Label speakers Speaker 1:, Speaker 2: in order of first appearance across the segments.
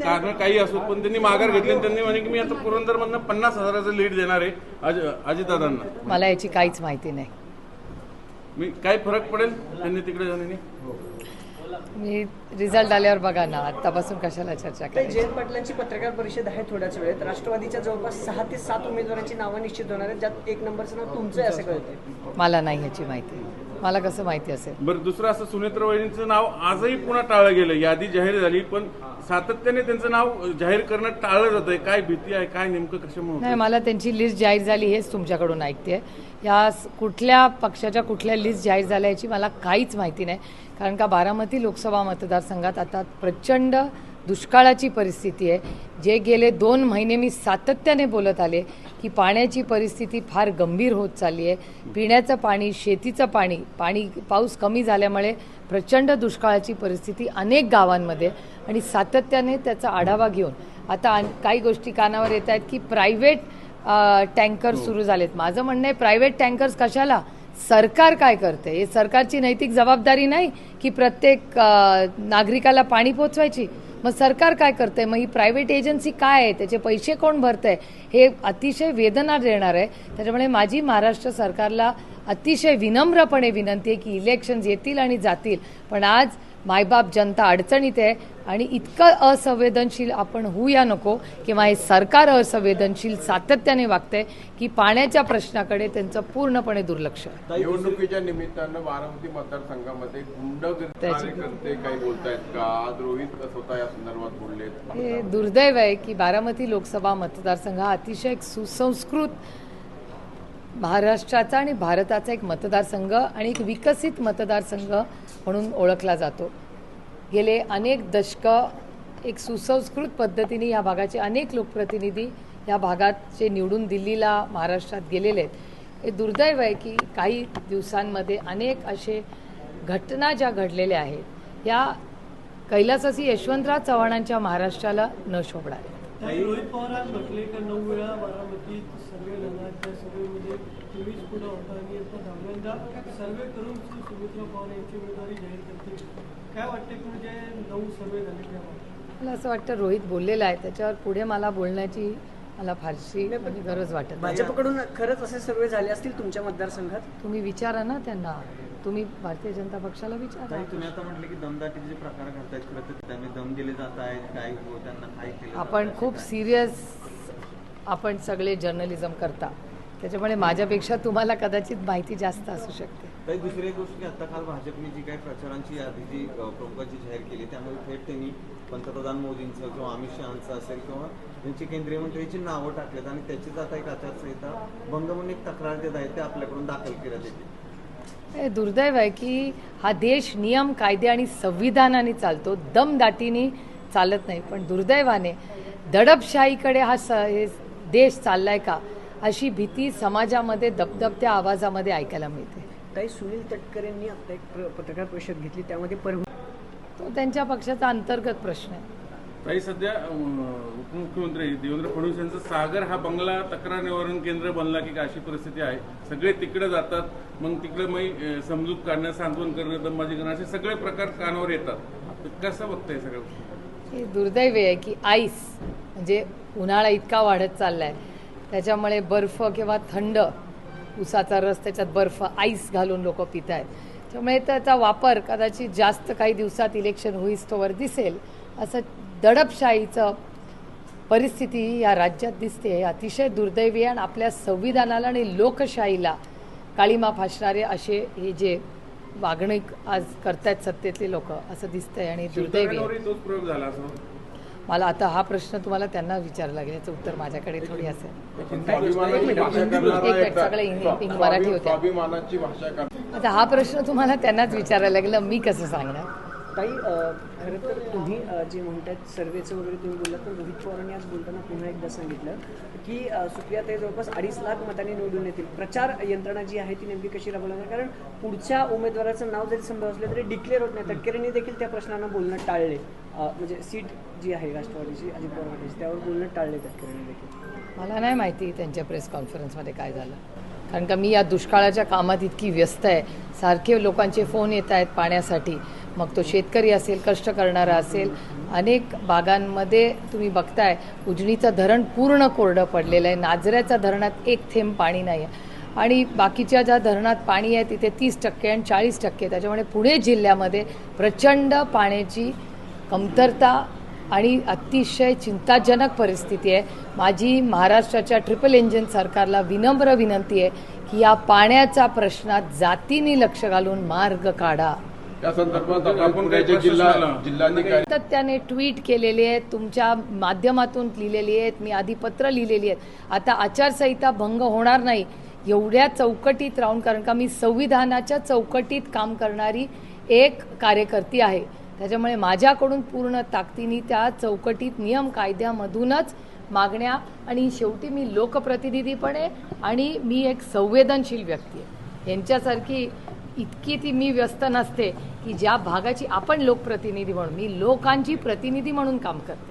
Speaker 1: कारण काही असो पण त्यांनी माघार घेतली आणि त्यांनी म्हणे की मी आता पुरंदरमधनं पन्नास हजाराचं लीड देणार आहे अज अजितदादांना.
Speaker 2: मला याची काहीच माहिती नाही.
Speaker 1: मी काय फरक पडेल त्यांनी तिकडे जाण्याने
Speaker 2: मी रिझल्ट आल्यावर बघा ना आत्तापासून कशाला चर्चा
Speaker 3: काही
Speaker 2: करायची?
Speaker 3: जयंत पाटलांची पत्रकार परिषद आहे थोड्याच वेळेत. राष्ट्रवादीच्या जवळपास सहा ते सात उमेदवारांची नावं निश्चित होणार आहेत ज्यात एक नंबरचं नाव तुमचं आहे असं कळतंय.
Speaker 2: मला नाही याची माहिती. मला कसं माहिती असेल?
Speaker 1: बरं दुसरं असं सुनेत्र वहिनींचं नाव आजही पुन्हा टाळलं गेलं यादी जाहीर झाली पण सातत्याने त्यांचं नाव जाहीर करणं टाळलं जातंय. काय भीती आहे काय नेमकं कशामुळे
Speaker 2: नाही? मला त्यांची लिस्ट जाहीर झाली हेच तुमच्याकडून ऐकते या कुठल्या पक्षाच्या कुठल्या लिस्ट जाहीर झाल्या याची मला काहीच माहिती नाही. कारण का बारामती लोकसभा मतदारसंघात आता प्रचंड दुष्काळाची परिस्थिती आहे. जे गेले दोन महिने मी सातत्याने बोलत आले की पाण्याची परिस्थिती फार गंभीर होत चालली आहे. पिण्याचं पाणी शेतीचं पाणी पाणी पाऊस कमी झाल्यामुळे प्रचंड दुष्काळाची परिस्थिती अनेक गावांमध्ये. आणि सातत्याने त्याचा आढावा घेऊन. आता काही गोष्टी कानावर येत आहेत की प्रायव्हेट टँकर सुरू झालेत. माझं म्हणणं आहे प्रायव्हेट टँकर्स कशाला? सरकार काय करते? हे सरकारची नैतिक जबाबदारी नाही की प्रत्येक नागरिकाला पाणी पोचवायची? मग सरकार काय करतंय? मग ही प्रायव्हेट एजन्सी काय आहे? त्याचे पैसे कोण भरतंय? हे अतिशय वेदना देणार आहे. त्याच्यामुळे माझी महाराष्ट्र सरकारला अतिशय विनम्रपणे विनंती आहे की इलेक्शन्स येतील आणि जातील. पण आज मायबाप जनता अडचणीत आहे आणि इतकं असंवेदनशील आपण होऊया नको किंवा हे सरकार असंवेदनशील सातत्याने वागतंय की पाण्याच्या प्रश्नाकडे त्यांचं पूर्णपणे दुर्लक्ष
Speaker 4: निवडणुकीच्या निमित्तानं बारामती मतदारसंघामध्ये
Speaker 2: हे दुर्दैव आहे की बारामती लोकसभा मतदारसंघ हा अतिशय सुसंस्कृत महाराष्ट्राचा आणि भारताचा एक मतदारसंघ आणि एक विकसित मतदारसंघ म्हणून ओळखला जातो. गेले अनेक दशकं एक सुसंस्कृत पद्धतीने या भागाचे अनेक लोकप्रतिनिधी या भागाचे निवडून दिल्लीला महाराष्ट्रात गेलेले आहेत. हे दुर्दैव आहे की काही दिवसांमध्ये अनेक असे घटना ज्या घडलेल्या आहेत या कैलासासी यशवंतराव चव्हाणांच्या महाराष्ट्राला न शोभणार
Speaker 5: रोहित पवार आज म्हटले का नऊ वेळा बारामतीत सर्वे झाला त्या सर्वेमध्ये तुम्हीच पुढे होता आणि आता दहाव्यांदा सर्वे करून सुमित्रा पवार यांची उमेदवारी जाहीर करते काय वाटते की म्हणजे नऊ सर्वे झाले
Speaker 2: मला असं वाटतं रोहित बोललेला आहे त्याच्यावर पुढे मला बोलण्याची मला फारशी म्हणजे गरज वाटत नाही.
Speaker 3: भाजपकडून खरंच असे सर्वे झाले असतील तुमच्या मतदारसंघात?
Speaker 2: तुम्ही विचारा ना त्यांना. तुम्ही भारतीय जनता पक्षाला विचारा.
Speaker 6: तुम्ही आता म्हटले की दमदाटीचे जे प्रकार घडतायत तर त्यांनी दम दिले जात आहेत काय हो त्यांना काय केलं
Speaker 2: आपण खूप सिरियस आपण सगळे जर्नलिझम करता. त्याच्यामुळे माझ्यापेक्षा तुम्हाला कदाचित माहिती जास्त असू शकते.
Speaker 6: ताई, दुसरी एक गोष्ट की आता काल भाजपने जी काही प्रचारांची यादी जी प्रमुखांची जाहीर केली त्यामध्ये थेट त्यांनी पंतप्रधान मोदींचं किंवा अमित शहाचं असेल किंवा त्यांची केंद्रीय मंत्र्यांची नावं टाकलेत आणि त्याचीच आता एक आचारसंहिता भंग म्हणून एक तक्रार देत आहेत ते आपल्याकडून दाखल येते
Speaker 2: हे दुर्दैव आहे की हा देश नियम कायदे आणि संविधानाने चालतो. दमदाटीने चालत नाही. पण दुर्दैवाने दडपशाहीकडे हा स हे देश चाललाय का अशी भीती समाजामध्ये दबदबत्या आवाजामध्ये ऐकायला मिळते.
Speaker 3: काही सुनील तटकरेंनी आता एक पत्रकार परिषद घेतली त्यामध्ये परभणी
Speaker 2: तो त्यांच्या पक्षाचा अंतर्गत प्रश्न आहे.
Speaker 1: ताई सध्या उपमुख्यमंत्री देवेंद्र फडणवीस यांचा सागर हा बंगला तक्रार निवारण केंद्र बनला की अशी परिस्थिती आहे. सगळे तिकडे जातात मग तिकडे मग समजूत काढणं सांत्वन करणं दमबाजी करणं असे सगळे प्रकार कानावर येतात. कसं बघताय सगळं?
Speaker 2: हे दुर्दैवी आहे की आईस म्हणजे उन्हाळा इतका वाढत चाललाय. त्याच्यामुळे बर्फ किंवा थंड उसाचा रस त्याच्यात बर्फ आईस घालून लोक पित आहेत त्यामुळे त्याचा वापर कदाचित जास्त काही दिवसात इलेक्शन होईस्तोवर दिसेल असं दडपशाहीचं परिस्थिती या राज्यात दिसते. अतिशय दुर्दैवी आणि आपल्या संविधानाला आणि लोकशाहीला काळीमा फासणारे असे हे जे वागणूक आज करतायत सत्तेतले लोक असं दिसतंय आणि दुर्दैवी आहे.
Speaker 1: शिवसेनेवरही तोच प्रयोग झाला असं?
Speaker 2: मला आता हा प्रश्न तुम्हाला त्यांना विचारायला लागेल याचं उत्तर माझ्याकडे थोडी असेल. सगळे मराठी होत्या. आता हा प्रश्न तुम्हाला त्यांनाच विचारायला लागेल मी कसं सांगणार?
Speaker 3: ताई खरं तर तुम्ही जे म्हणतात सर्वेचं वगैरे तुम्ही बोललात तर रोहित पवारांनी आज बोलताना पुन्हा एकदा सांगितलं की अ, सुप्रियाताई जवळपास अडीच लाख मतांनी निवडून येतील. प्रचार यंत्रणा जी आहे ती नेमकी कशी राबवणार? कारण पुढच्या उमेदवाराचं नाव जरी संभव असलं तरी डिक्लेअर होत नाही. तटकरेंनी देखील त्या प्रश्नांना बोलणं टाळले. म्हणजे सीट जी आहे राष्ट्रवादीची अजित पवार गटाची त्यावर बोलणं टाळले तटकरेंनी देखील.
Speaker 2: मला नाही माहिती त्यांच्या प्रेस कॉन्फरन्समध्ये काय झालं. कारण का मी या दुष्काळाच्या कामात इतकी व्यस्त आहे. सारखे लोकांचे फोन येत आहेत पाण्यासाठी. मग तो शेतकरी असेल कष्ट करणारा असेल अनेक बागांमध्ये तुम्ही बघताय उजनीचं धरण पूर्ण कोरडं पडलेलं आहे. नाजऱ्याच्या धरणात एक थेंब पाणी नाही आहे आणि बाकीच्या ज्या धरणात पाणी आहे तिथे तीस टक्के आणि चाळीस टक्के. त्याच्यामुळे पुणे जिल्ह्यामध्ये प्रचंड पाण्याची कमतरता आणि अतिशय चिंताजनक परिस्थिती आहे. माझी महाराष्ट्राच्या ट्रिपल इंजिन सरकारला विनम्र विनंती आहे की या पाण्याचा प्रश्नात जातीने लक्ष घालून मार्ग काढा.
Speaker 4: या संदर्भात
Speaker 1: आपण
Speaker 4: जिल्हा. जिल्हाधिकारी
Speaker 2: सातत्याने ट्विट केलेले आहेत तुमच्या माध्यमातून लिहिलेली आहेत मी आधी पत्र लिहिलेली आहेत. आता आचारसंहिता भंग होणार नाही एवढ्या चौकटीत राहून कारण का मी संविधानाच्या चौकटीत काम करणारी एक कार्यकर्ती आहे. त्याच्यामुळे माझ्याकडून पूर्ण ताकदीने त्या चौकटीत नियम कायद्यामधूनच मागण्या आणि शेवटी मी लोकप्रतिनिधी पण आहे आणि मी एक संवेदनशील व्यक्ती आहे. यांच्यासारखी इतकी ती मी व्यस्त नसते की ज्या भागाची आपण लोकप्रतिनिधी म्हणून मी लोकांची प्रतिनिधी म्हणून काम करते.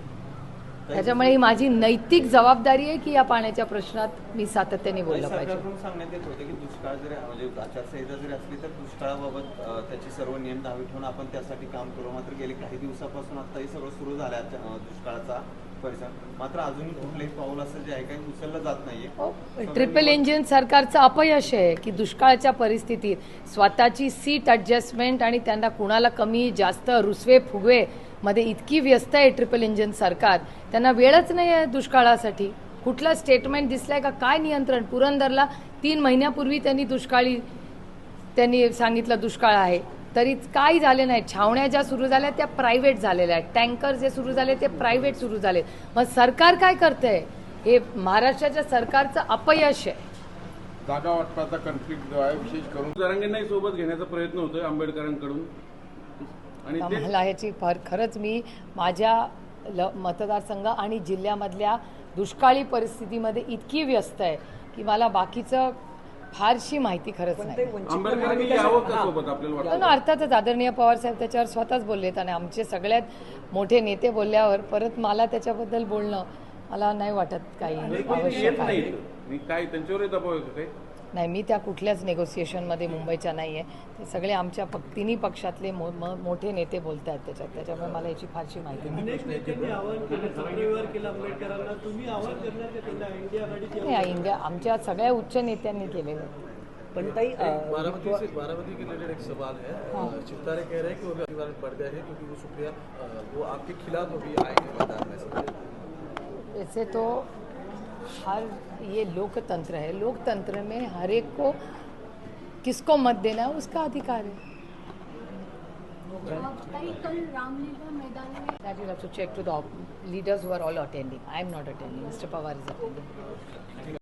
Speaker 2: त्याच्यामुळे ही माझी नैतिक जबाबदारी आहे की या पाण्याच्या प्रश्नात मी सातत्याने बोललं पाहिजे.
Speaker 6: सांगण्यात येत होते की दुष्काळ जरी म्हणजे आचारसंहिता जरी असली तर दुष्काळाबाबत त्याचे सर्व नियम धावे ठेवून आपण त्यासाठी काम करू. मात्र गेले काही दिवसापासून आता हे सगळं सुरू झालं दुष्काळाचा. मात्र अजूनही कुठलंही पाऊल असं जे आहे काही उचललं जात नाहीये.
Speaker 2: ट्रिपल इंजिन सरकारचं अपयश आहे की दुष्काळाच्या परिस्थितीत स्वतःची सीट ॲडजस्टमेंट आणि त्यांना कुणाला कमी जास्त रुसवे फुगवे मध्ये इतकी व्यस्त आहे ट्रिपल इंजिन सरकार. त्यांना वेळच नाही आहे दुष्काळासाठी. कुठलं स्टेटमेंट दिसलंय का काय नियंत्रण? पुरंदरला तीन महिन्यापूर्वी त्यांनी दुष्काळी त्यांनी सांगितलं दुष्काळ आहे. तरी काही झाले नाही. छावण्या ज्या सुरू झाल्या त्या प्रायव्हेट झालेल्या आहेत. टँकर जे सुरू झाले ते प्रायव्हेट सुरू झाले मग सरकार काय करतंय? हे महाराष्ट्राच्या सरकारचं अपयश आहे.
Speaker 4: जागा वाटपाचा कन्फ्लिक्ट जो आहे विशेष करून
Speaker 1: जरांगेंनाही सोबत घेण्याचा प्रयत्न होतोय आंबेडकरांकडून. आणि ते
Speaker 2: मला ह्याची फार खरंच मी माझ्या ल मतदारसंघ आणि जिल्ह्यामधल्या दुष्काळी परिस्थितीमध्ये इतकी व्यस्त आहे की मला बाकीचं फारशी माहिती खरंच नाही. अर्थातच आदरणीय पवार साहेब त्याच्यावर स्वतःच बोललेत आणि आमचे सगळ्यात मोठे नेते बोलल्यावर परत मला त्याच्याबद्दल बोलणं मला नाही वाटत काही आवश्यक
Speaker 1: येत
Speaker 2: आहे.
Speaker 1: नाही
Speaker 2: मी त्या कुठल्याच नेगोसिएशनमध्ये मुंबईच्या नाही आहे ते सगळे आमच्या पक तिन्ही पक्षातले मो, म- मोठे नेते बोलत आहेत त्याच्यात. त्याच्यामुळे मला याची फारशी माहिती नाही.
Speaker 5: इंडिया आघाडीची
Speaker 2: नाही इंडिया आमच्या सगळ्या उच्च नेत्यांनी केलेलं आहे.
Speaker 3: पण ताई
Speaker 7: बारामती से बारामती के रिलेटेड एक सवाल है. चित्तारे कह रहे हैं कि वो गए हैं क्योंकि वो सुप्रिया वो आपके खिलाफ अभी आएंगे मैदान में। से
Speaker 2: वैसे तो हर ये लोकतंत्र है। लोकतंत्र में हर एक को किसको मत देना है उसका अधिकार है। Leaders are all attending I am not attending mister Pawar is attending